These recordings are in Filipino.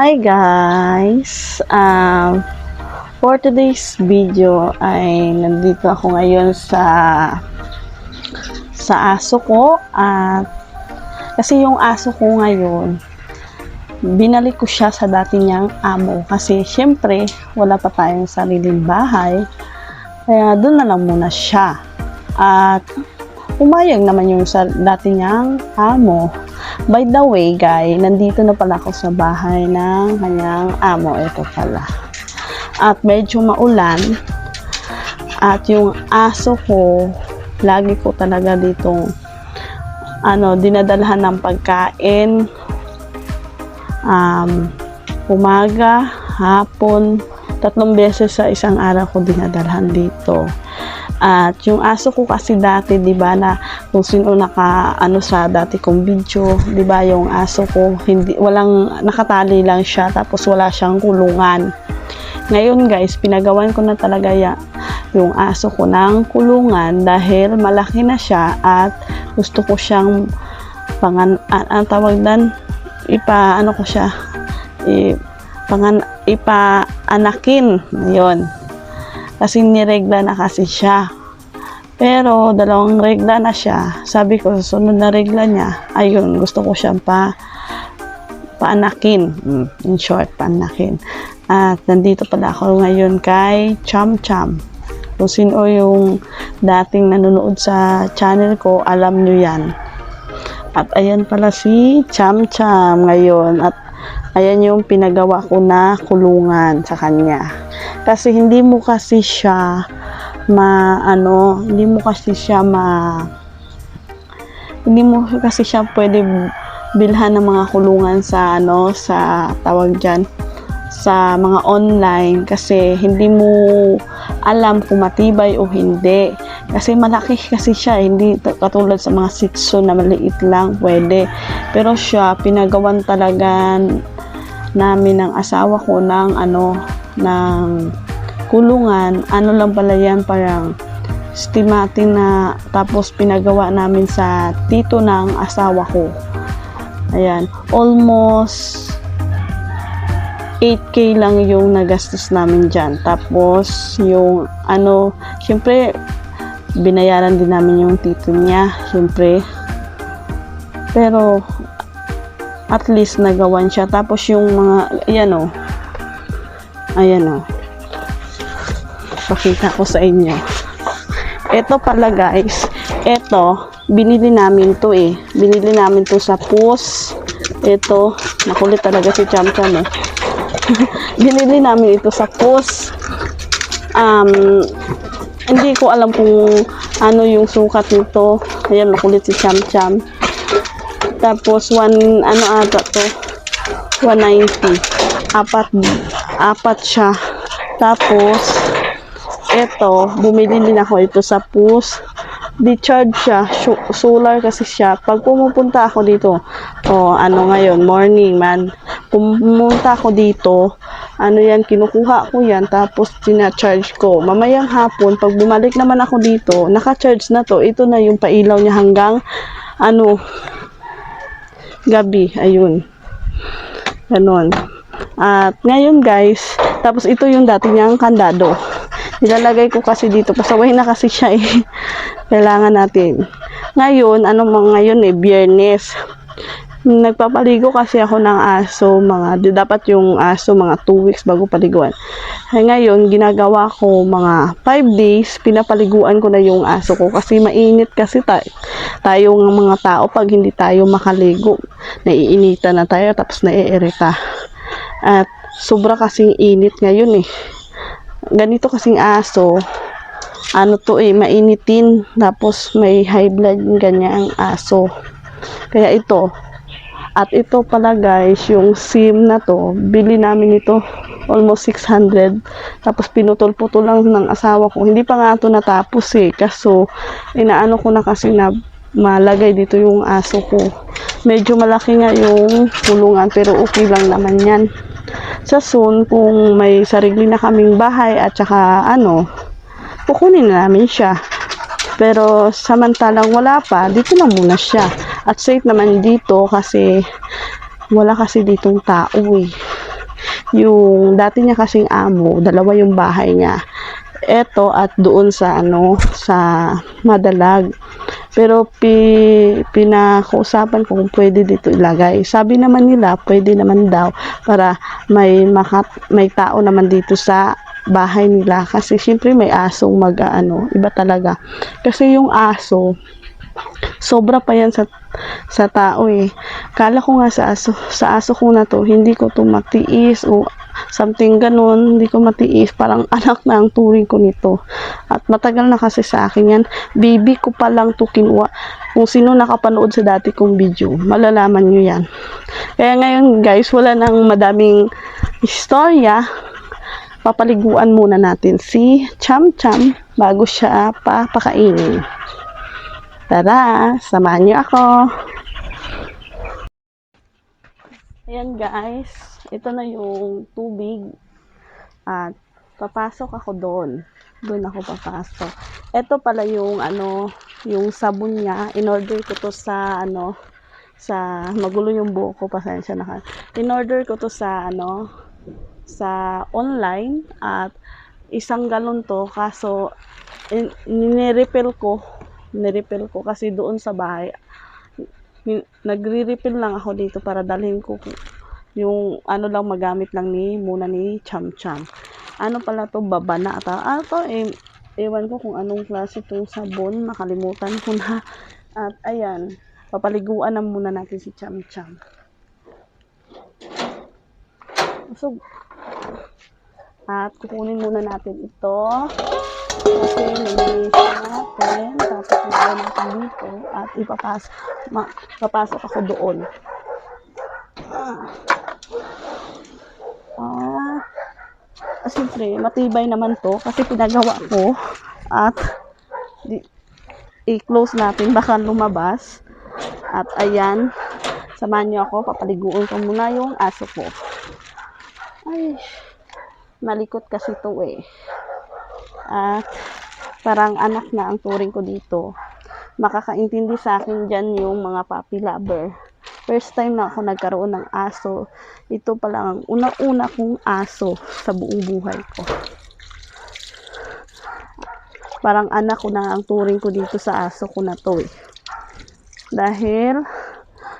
Hi guys! Um, for today's video ay nandito ako ngayon sa sa aso ko. At kasi yung aso ko ngayon binalik ko siya sa dati niyang amo. Kasi syempre wala pa tayong sariling bahay. Kaya doon na lang muna siya. At umayag naman yung sa dati niyang amo By the way, guys, nandito na pala ako sa bahay ng kanyang amo. Ito pala. At medyo maulan. At yung aso ko, lagi ko talaga ditong ano, dinadalhan ng pagkain. Um, umaga, hapon, tatlong beses sa isang araw ko dinadalhan dito. At yung aso ko kasi dati, 'di ba, na kung sino naka ano sa dati kong video, 'di ba, yung aso ko hindi walang nakatali lang siya tapos wala siyang kulungan. Ngayon, guys, pinagawan ko na talaga ya, yung aso ko ng kulungan dahil malaki na siya at gusto ko siyang pangan an, ang tawag dan ipa ano ko siya? I, pangan ipa anakin yon kasi niregla na kasi siya. Pero dalawang regla na siya. Sabi ko sa sunod na regla niya, ayun, gusto ko siyang pa paanakin. Mm, In short, paanakin. At nandito pala ako ngayon kay Cham Cham. Kung sino yung dating nanonood sa channel ko, alam nyo yan. At ayan pala si Cham Cham ngayon. At ayan yung pinagawa ko na kulungan sa kanya kasi hindi mo kasi siya ma ano hindi mo kasi siya ma hindi mo kasi siya pwede bilhan ng mga kulungan sa ano sa tawag diyan sa mga online. Kasi hindi mo alam kung matibay o hindi. Kasi malaki kasi siya hindi katulad sa mga sitso na maliit lang pwede. Pero siya pinagawan talaga namin ng asawa ko ng ano ng kulungan, ano lang pala yan, parang stimating na tapos pinagawa namin sa tito ng asawa ko. Ayan, almost 8k lang yung nagastos namin dyan. Tapos, yung ano, syempre, binayaran din namin yung tito niya, syempre. Pero, at least nagawan siya. Tapos yung mga, ayan o, Ayan o. Pakita ko sa inyo. Ito pala guys. Ito, binili namin to eh. Binili namin to sa PUS. Ito, makulit talaga si Cham Cham eh. binili namin ito sa PUS. Um, hindi ko alam kung ano yung sukat nito. Ayan, makulit si Cham Cham. Tapos, one, ano ata to? 190. Apat apat siya. Tapos, ito, bumili din ako ito sa PUS. Di-charge siya. Solar kasi siya. Pag pumupunta ako dito, oh, ano ngayon, morning man. Pumunta ako dito, ano yan, kinukuha ko yan, tapos tina-charge ko. Mamayang hapon, pag bumalik naman ako dito, naka-charge na to. Ito na yung pailaw niya hanggang, ano, gabi. Ayun. Ganon. At ngayon guys, tapos ito yung dati niyang kandado. Nilalagay ko kasi dito. Pasaway na kasi siya eh. Kailangan natin. Ngayon, ano mga ngayon eh, biyernes. Nagpapaligo kasi ako ng aso, mga, dapat yung aso mga 2 weeks bago paliguan. Ay ngayon, ginagawa ko mga 5 days, pinapaliguan ko na yung aso ko kasi mainit kasi tayo, tayo ng mga tao pag hindi tayo makaligo. Naiinitan na tayo tapos naiirita. At sobra kasing init ngayon eh. Ganito kasing aso, ano to eh, mainitin. Tapos may high blood ganyan ang aso. Kaya ito, at ito pala guys, yung SIM na to, bili namin ito almost 600. Tapos pinutol-putol lang ng asawa ko. Hindi pa nga ito natapos eh. Kaso, inaano ko na kasi na malagay dito yung aso ko. Medyo malaki nga yung kulungan pero okay lang naman yan sa soon kung may sarili na kaming bahay at saka ano, kukunin na namin siya. Pero samantalang wala pa, dito na muna siya. At safe naman dito kasi wala kasi ditong tao eh. yung dati niya kasing amo, dalawa yung bahay niya. Eto at doon sa ano, sa Madalag. Pero pi, pinakausapan ko kung pwede dito ilagay. Sabi naman nila, pwede naman daw para may makat, may tao naman dito sa bahay nila kasi syempre may asong mag ano, iba talaga. Kasi yung aso, sobra pa yan sa sa tao eh. Kala ko nga sa aso, sa aso ko na to, hindi ko to matiis o something ganun, hindi ko matiis. Parang anak na ang turing ko nito. At matagal na kasi sa akin yan. Baby ko pa lang to kinuha. Kung sino nakapanood sa dati kong video, malalaman nyo yan. Kaya ngayon guys, wala nang madaming istorya. Papaliguan muna natin si Cham Cham bago siya papakainin. Tara, samahan niyo ako. Ayan guys, ito na yung tubig. At papasok ako doon. Doon ako papasok. Ito pala yung ano, yung sabon niya. In-order ko to sa ano, sa magulo yung buhok ko, pasensya na ka. In-order ko to sa ano, sa online at isang galon to kaso in, nirefill ko nirefill ko kasi doon sa bahay nagre-refill lang ako dito para dalhin ko yung ano lang magamit lang ni muna ni Cham Cham. Ano pala to babana ata. Ah to eh, ewan ko kung anong klase itong sabon, nakalimutan ko na. At ayan, papaliguan na muna natin si Cham Cham. So, at kukunin muna natin ito. Kasi nililisan natin. Tapos nilagay natin dito. At ipapasok, papasok ako doon. Ah. Ah, siyempre, matibay naman to kasi pinagawa ko at i-close natin baka lumabas at ayan samahan niyo ako papaliguan ko muna yung aso ko ay malikot kasi to eh at parang anak na ang turing ko dito. Makakaintindi sa akin dyan yung mga puppy lover. First time na ako nagkaroon ng aso. Ito pa lang ang unang-una kong aso sa buong buhay ko. Parang anak ko na ang turing ko dito sa aso ko na to eh. Dahil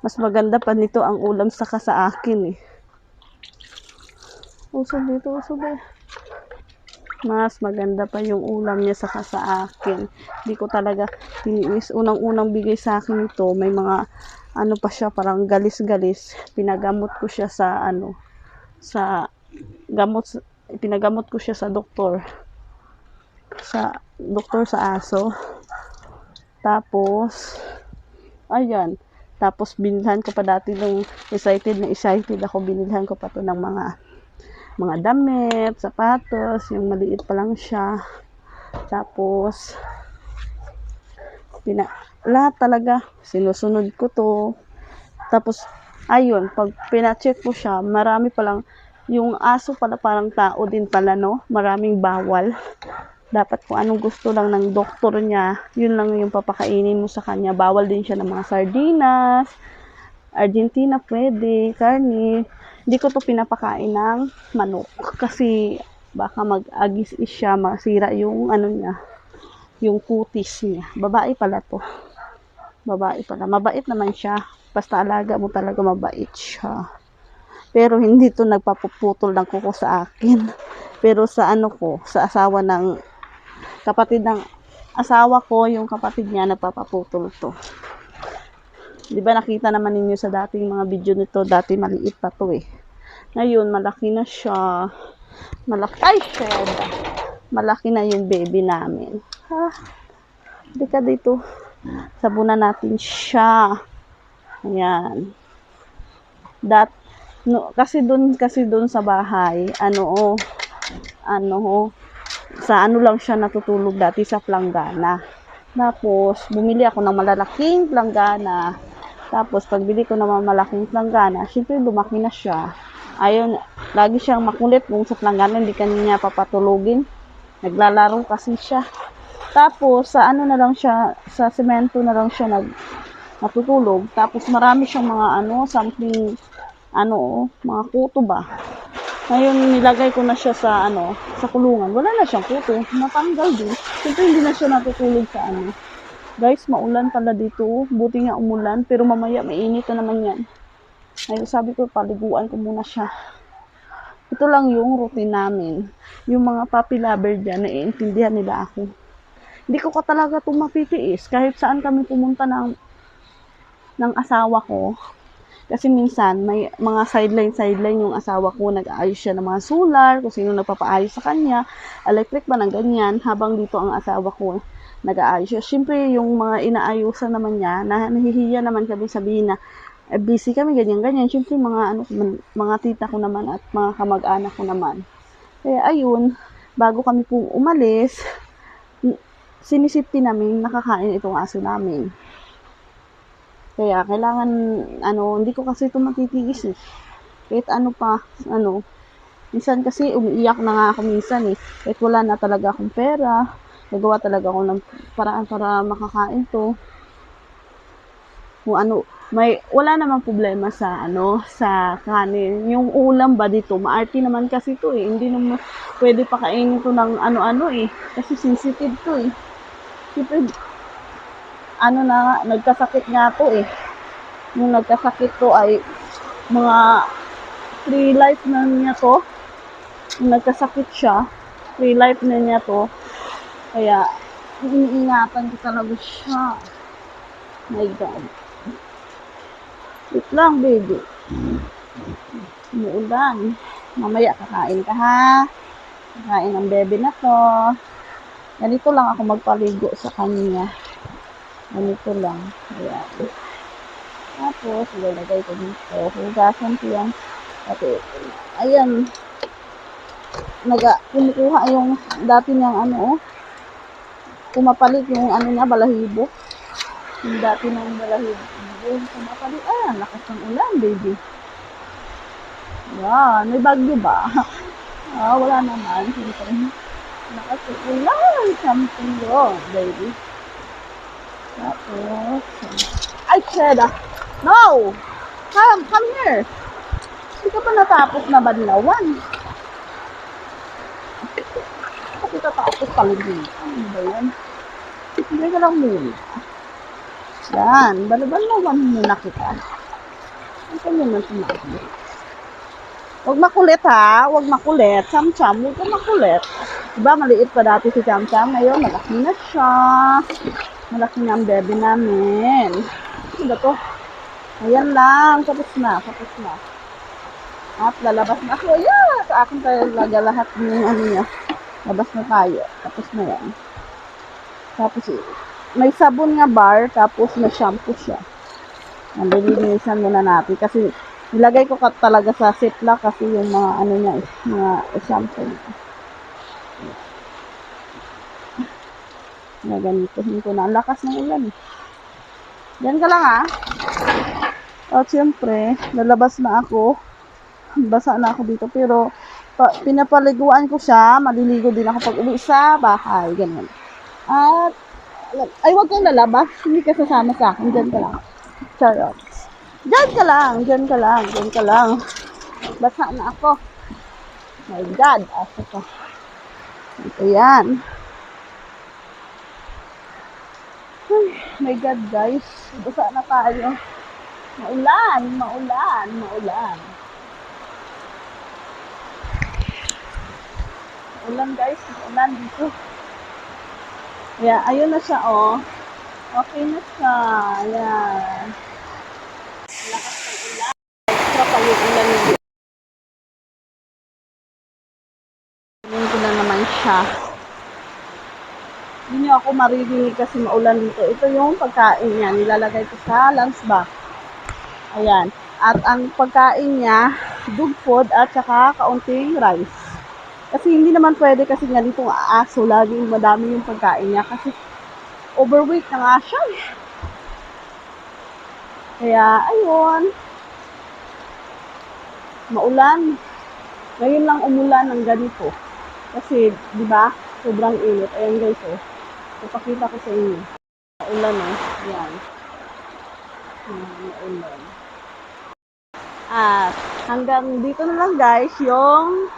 mas maganda pa nito ang ulam saka sa akin eh. Usog dito usog eh mas maganda pa yung ulam niya saka sa akin. Hindi ko talaga tiniis. Unang-unang bigay sa akin ito, may mga ano pa siya, parang galis-galis. Pinagamot ko siya sa ano, sa gamot, pinagamot ko siya sa doktor. Sa doktor sa aso. Tapos, ayan. Tapos, binilhan ko pa dati nung excited na excited ako, binilhan ko pa to ng mga mga damit, sapatos, yung maliit pa lang siya. Tapos, pina, lahat talaga, sinusunod ko to. Tapos, ayun, pag pina-check mo siya, marami pa lang, yung aso pala parang tao din pala, no? Maraming bawal. Dapat kung anong gusto lang ng doktor niya, yun lang yung papakainin mo sa kanya. Bawal din siya ng mga sardinas, Argentina pwede, karne. Hindi ko to pinapakain ng manok kasi baka mag-agis siya, masira yung ano niya, yung kutis niya. Babae pala to. Babae pala. Mabait naman siya. Basta alaga mo talaga mabait siya. Pero hindi to nagpapuputol ng kuko sa akin. Pero sa ano ko, sa asawa ng kapatid ng asawa ko, yung kapatid niya nagpapaputol to. 'Di ba nakita naman ninyo sa dating mga video nito, dati maliit pa to eh. Ngayon malaki na siya. Malaki ay shed. Malaki na yung baby namin. Ha? Hindi ka dito. Sabunan natin siya. Ayan. Dat no, kasi doon kasi doon sa bahay, ano oh, ano oh, sa ano lang siya natutulog dati sa planggana. Tapos, bumili ako ng malalaking planggana. Tapos, pagbili ko ng malaking planggana, syempre lumaki na siya. Ayun, lagi siyang makulit kung sa planggana hindi kanya papatulugin. Naglalaro kasi siya. Tapos, sa ano na lang siya, sa semento na lang siya nag, natutulog. Tapos, marami siyang mga ano, something, ano, mga kuto ba? Ngayon, nilagay ko na siya sa, ano, sa kulungan. Wala na siyang kuto. Natanggal din. Siyempre, hindi na siya natutulog sa, ano. Guys, maulan pala dito. Buti nga umulan. Pero mamaya, mainit na naman yan. Ngayon, sabi ko, paliguan ko muna siya. Ito lang yung routine namin. Yung mga puppy lover dyan, naiintindihan nila ako. Hindi ko ka talaga itong mapitiis. Kahit saan kami pumunta ng, ng asawa ko, kasi minsan, may mga sideline-sideline yung asawa ko, nag-aayos siya ng mga solar, kung sino nagpapaayos sa kanya, electric ba ng ganyan, habang dito ang asawa ko, nag-aayos siya. Siyempre, yung mga inaayusan naman niya, na, nahihiya naman kami sabihin na, eh, busy kami, ganyan-ganyan. Siyempre, mga, ano, mga tita ko naman at mga kamag-anak ko naman. Kaya, ayun, bago kami po umalis, n- sinisipti namin nakakain itong aso namin. Kaya kailangan, ano, hindi ko kasi ito matitiis eh. Kahit ano pa, ano, minsan kasi umiiyak na nga ako minsan eh. Kahit wala na talaga akong pera, nagawa talaga ako ng paraan para makakain to. Kung ano, may, wala namang problema sa, ano, sa kanin. Yung ulam ba dito, maarte naman kasi to eh. Hindi naman pwede pakainin to ng ano-ano eh. Kasi sensitive to eh. Siyempre, ano na nagkasakit nga to eh. Nung nagkasakit to ay mga free life na niya to. Nung nagkasakit siya, free life na niya to. Kaya, iniingatan ko talaga siya. My God. Wait lang, baby. Umuulan. Mamaya kakain ka ha. Kakain ng bebe na to. Ganito lang ako magpaligo sa kanya. Ganito lang. Ayan. Tapos, ilalagay ko dito. Hugasan ko yan. Kasi, ayan. Naga, kumukuha yung dati niyang ano, oh. Pumapalit yung ano niya, balahibo. Yung dati ng balahibo. Pumapalit. Ah, lakas ng ulan, baby. Yan. May bagyo ba? ah, wala naman. Rin. Lakas ng ulan. Something wrong, baby. Tapos, ay, Cheda! No! Come, come here! Hindi ka pa natapos na banlawan. Tatapos palingin. Ano ba yan? Hindi ka lang muna. Yan, balabanlawan muna kita. Ang kanya man tumabi. Huwag makulit ha, huwag makulit. Cham-cham, huwag ka makulit. Diba, maliit pa dati si Cham-cham. Ngayon, malaki na siya. Malaki na ang bebe namin. Ano ba to? Ayan lang. Tapos na. Tapos na. At lalabas na ako. Ayan! Sa akin tayo laga lahat ng ano niya. Labas na tayo. Tapos na yan. Tapos may sabon nga bar. Tapos may shampoo siya. Nalilinisan muna natin. Kasi nilagay ko talaga sa ziplock kasi yung mga ano niya, mga shampoo niya. Naganituhin ko na. Ang lakas ng ulan. Yan ka lang ah. At syempre, lalabas na ako. Basa na ako dito. Pero, pa, pinapaliguan ko siya. Maliligo din ako pag uwi sa bahay. Ganun. At, ay, wag kang lalabas. Hindi ka sasama sa akin. Diyan ka lang. Charot. Diyan ka lang. Diyan ka lang. Diyan ka lang. Basa na ako. My God. Asa ka. Ito yan. Ay, my God, guys. Basa na tayo. Maulan, maulan, maulan. Maulan, guys. Maulan dito. Kaya, ayun na siya, oh. Okay na siya. Ayan. Lakas ng ulan. Extra pa ulan dito. Tingnan ko na naman siya. Hindi ako maririnig kasi maulan dito. Ito yung pagkain niya. Nilalagay ko sa lunch box. Ayan. At ang pagkain niya, dog food at saka kaunting rice. Kasi hindi naman pwede kasi nga dito aso, laging madami yung pagkain niya. Kasi overweight na nga siya. Kaya, ayun. Maulan. Ngayon lang umulan ng ganito. Kasi, di ba, sobrang init. Ayan guys, oh. Ipakita ko sa inyo. Maulan, oh. Yan. Yan, Maulan. At hanggang dito na lang guys, yung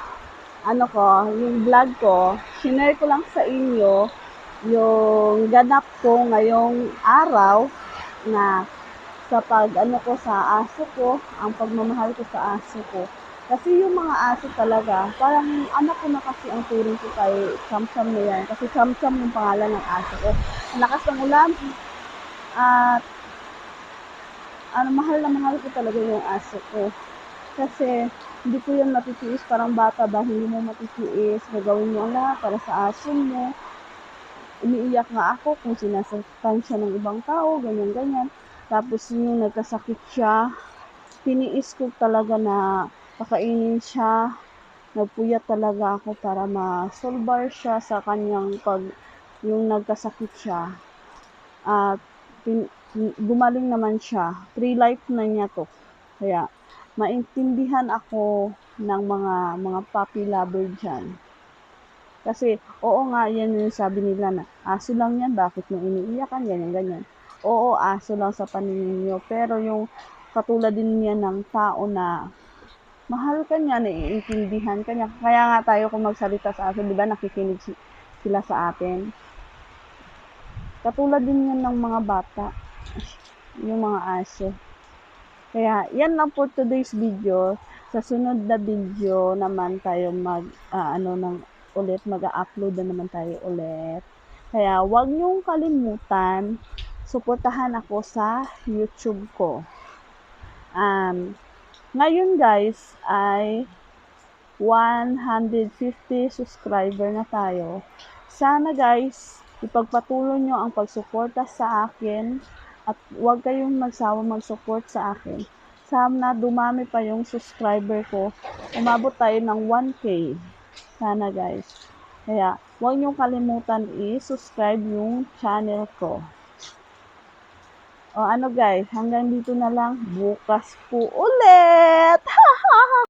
ano ko, yung vlog ko, sinare ko lang sa inyo yung ganap ko ngayong araw na sa pag ano ko sa aso ko, ang pagmamahal ko sa aso ko. Kasi yung mga aso talaga, parang anak ko na kasi ang turing ko kay Chamcham na yan. Kasi Chamcham yung pangalan ng aso ko. Ang lakas ng ulan. At ano, mahal na mahal ko talaga yung aso ko. Kasi hindi ko yan matitiis. Parang bata ba, hindi mo matitiis. Gagawin mo ala para sa aso mo. Umiiyak nga ako kung sinasaktan siya ng ibang tao, ganyan-ganyan. Tapos yung nagkasakit siya, tiniis ko talaga na pakainin siya. Nagpuyat talaga ako para ma-solbar siya sa kanyang pag yung nagkasakit siya. At pin, gumaling naman siya. Pre-life na niya to. Kaya maintindihan ako ng mga mga puppy lover dyan. Kasi, oo nga, yan yung sabi nila na, aso lang yan, bakit mo iniiyakan, ganyan, ganyan. Oo, aso lang sa paningin nyo. Pero yung katulad din niya ng tao na mahal ka niya, naiintindihan ka niya. Kaya nga tayo kung magsalita sa aso, di ba nakikinig si- sila sa atin. Katulad din yan ng mga bata, yung mga aso. Kaya, yan lang for today's video. Sa sunod na video naman tayo mag, ah, ano, ng ulit, mag-upload na naman tayo ulit. Kaya, huwag niyong kalimutan, suportahan ako sa YouTube ko. Um, ngayon guys, ay 150 subscriber na tayo. Sana guys, ipagpatuloy nyo ang pagsuporta sa akin at huwag kayong magsawa mag-support sa akin. Sana dumami pa yung subscriber ko. Umabot tayo ng 1K. Sana guys. Kaya, huwag niyong kalimutan i-subscribe yung channel ko. O ano guys, hanggang dito na lang. Bukas po ulit!